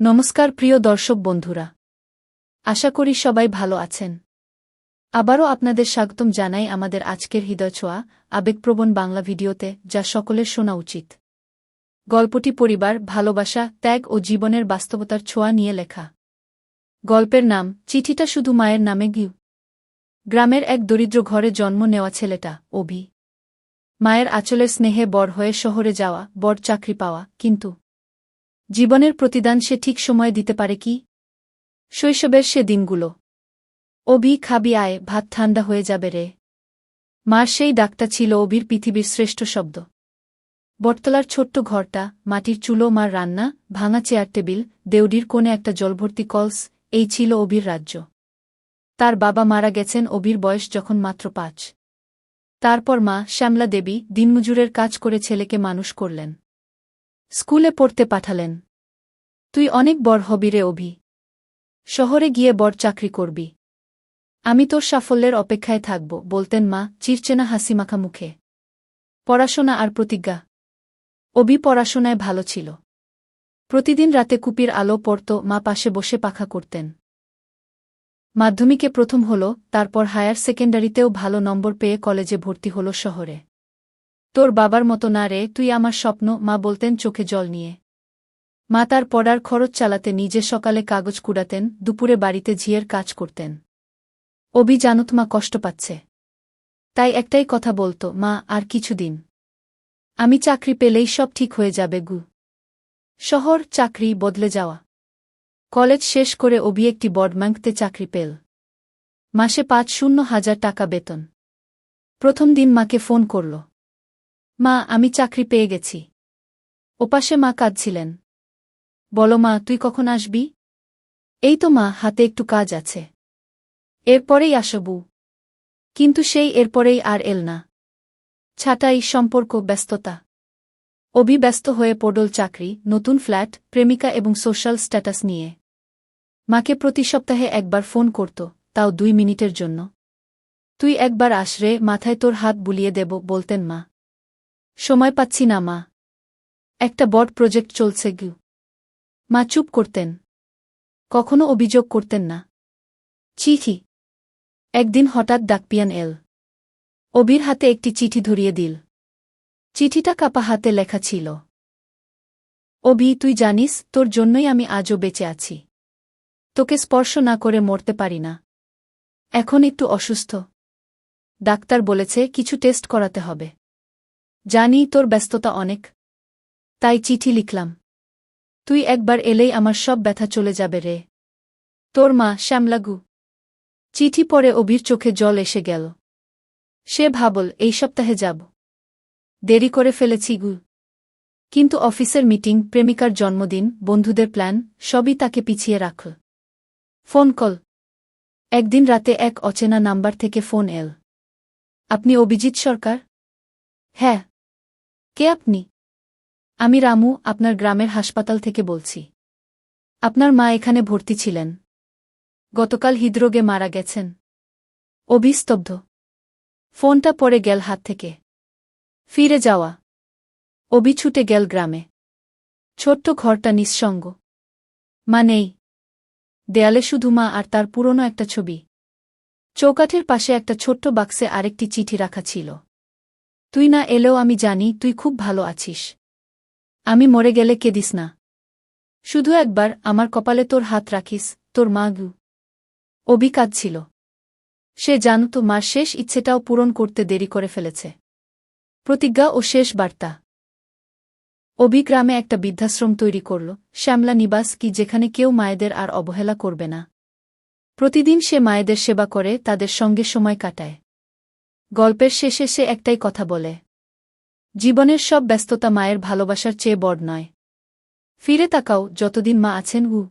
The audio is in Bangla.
নমস্কার প্রিয় দর্শক বন্ধুরা। আশা করি সবাই ভালো আছেন। আবারও আপনাদের স্বাগতম জানাই আমাদের আজকের হৃদয় ছোঁয়া, আবেগপ্রবণ বাংলা ভিডিওতে, যা সকলের শোনা উচিত। গল্পটি পরিবার, ভালোবাসা, ত্যাগ ও জীবনের বাস্তবতার ছোঁয়া নিয়ে লেখা। গল্পের নাম, চিঠিটা শুধু মায়ের নামে গিউ। গ্রামের এক দরিদ্র ঘরে জন্ম নেওয়া ছেলেটা, অভি। মায়ের আঁচলের স্নেহে বড় হয়ে শহরে যাওয়া বড় চাকরি পাওয়া, কিন্তু জীবনের প্রতিদান সে ঠিক সময়ে দিতে পারে কি? শৈশবের সে দিনগুলো। অভি খাবি আয়, ভাত ঠান্ডা হয়ে যাবে রে। মার সেই ডাকটা ছিল অভির পৃথিবীর শ্রেষ্ঠ শব্দ। বটতলার ছোট্ট ঘরটা, মাটির চুলো, মার রান্না, ভাঙা চেয়ার টেবিল, দেউডির কোণে একটা জলভর্তি কলস, এই ছিল অভির রাজ্য। তার বাবা মারা গেছেন অভির বয়স যখন মাত্র পাঁচ। তারপর মা, শ্যামলা দেবী, দিনমজুরের কাজ করে ছেলেকে মানুষ করলেন। স্কুলে পড়তে পাঠালেন। তুই অনেক বড় হবি রে, অভি। শহরে গিয়ে বড় চাকরি করবি। আমি তোর সাফল্যের অপেক্ষায় থাকব, বলতেন মা চিরচেনা হাসিমাখা মুখে। পড়াশোনা আর প্রতিজ্ঞা? অভি পড়াশোনায় ভালো ছিল। প্রতিদিন রাতে কুপির আলো পড়ত, মা পাশে বসে পাখা করতেন। মাধ্যমিকে প্রথম হল, তারপর হায়ার সেকেন্ডারিতেও ভালো নম্বর পেয়ে কলেজে ভর্তি হল শহরে। তোর বাবার মতো না রে, তুই আমার স্বপ্ন, মা বলতেন চোখে জল নিয়ে। মা তার পড়ার খরচ চালাতে নিজে সকালে কাগজ কুড়াতেন, দুপুরে বাড়িতে ঝিয়ের কাজ করতেন। অবি জানত মা কষ্ট পাচ্ছে। তাই একটাই কথা বলতো, মা, আর কিছুদিন আমি চাকরি পেলেই সব ঠিক হয়ে যাবে গু। শহর, চাকরি, বদলে যাওয়া। কলেজ শেষ করে অবি একটি বডম্যাঙ্কতে চাকরি পেল। মাসে পাঁচ শূন্য হাজার টাকা বেতন। প্রথম দিন মাকে ফোন করল। মা, আমি চাকরি পেয়ে গেছি। ওপাশে মা কাঁদছিলেন। বলো মা, তুই কখন আসবি? এই তো মা, হাতে একটু কাজ আছে। এরপরেই আসবু কিন্তু সেই এরপরেই আর এল না। ছাটাই, সম্পর্ক, ব্যস্ততা। অভি ব্যস্ত হয়ে পড়ল চাকরি, নতুন ফ্ল্যাট, প্রেমিকা এবং সোশ্যাল স্ট্যাটাস নিয়ে। মাকে প্রতি সপ্তাহে একবার ফোন করত, তাও দুই মিনিটের জন্য। তুই একবার আসরে মাথায় তোর হাত বুলিয়ে দেব, বলতেন মা। সময় পাচ্ছি না, মা। একটা বড় প্রজেক্ট চলছে গু মা, চুপ করতেন। কখনো অভিযোগ করতেন না। চিঠি একদিন হঠাৎ ডাকপিয়ান এল। অবির হাতে একটি চিঠি ধরিয়ে দিল। চিঠিটা কাপা হাতে লেখা ছিল। অভি তুই জানিস, তোর জন্যই আমি আজও বেঁচে আছি। তোকে স্পর্শ না করে মরতে পারি না। এখন একটু অসুস্থ। ডাক্তার বলেছে, কিছু টেস্ট করাতে হবে। জানি তোর ব্যস্ততা অনেক। তাই চিঠি লিখলাম। তুই একবার এলেই আমার সব ব্যথা চলে যাবে রে। তোর মা, শ্যামলাগু। চিঠি পরে অভির চোখে জল এসে গেল। সে ভাবল, এই সপ্তাহে যাব। দেরি করে ফেলেছি গু। কিন্তু অফিসের মিটিং, প্রেমিকার জন্মদিন, বন্ধুদের প্ল্যান, সবই তাকে পিছিয়ে রাখল ফোন কল। একদিন রাতে এক অচেনা নাম্বার থেকে ফোন এল। আপনি অভিজিৎ সরকার? হ্যাঁ। কে আপনি? আমি রামু, আপনার গ্রামের হাসপাতাল থেকে বলছি। আপনার মা এখানে ভর্তি ছিলেন। গতকাল হৃদরোগে মারা গেছেন। অভিস্তব্ধ ফোনটা পড়ে গেল হাত থেকে। ফিরে যাওয়া। অভি ছুটে গেল গ্রামে। ছোট্ট ঘরটা নিঃসঙ্গ। মা নেই। দেয়ালে শুধু মা আর তার পুরনো একটা ছবি। চৌকাঠের পাশে একটা ছোট্ট বাক্সে আরেকটি চিঠি রাখা ছিল। তুই না এলেও আমি জানি তুই খুব ভালো আছিস। আমি মরে গেলে কেদিস না। শুধু একবার আমার কপালে তোর হাত রাখিস, তোর মা গু। অভি কাঁদছিল। সে জানত মার শেষ ইচ্ছেটাও পূরণ করতে দেরি করে ফেলেছে। প্রতিজ্ঞা ও শেষ বার্তা। অভিগ্রামে একটা বৃদ্ধাশ্রম তৈরি করল, শ্যামলা নিবাস কি যেখানে কেউ মায়েদের আর অবহেলা করবে না। প্রতিদিন সে মায়েদের সেবা করে, তাদের সঙ্গে সময় কাটায়। গল্পের শেষে সে একটাই কথা বলে, জীবনের সব ব্যস্ততা মায়ের ভালোবাসার চেয়ে বড় নয়। ফিরে তাকাও, যতদিন মা আছেন, হু।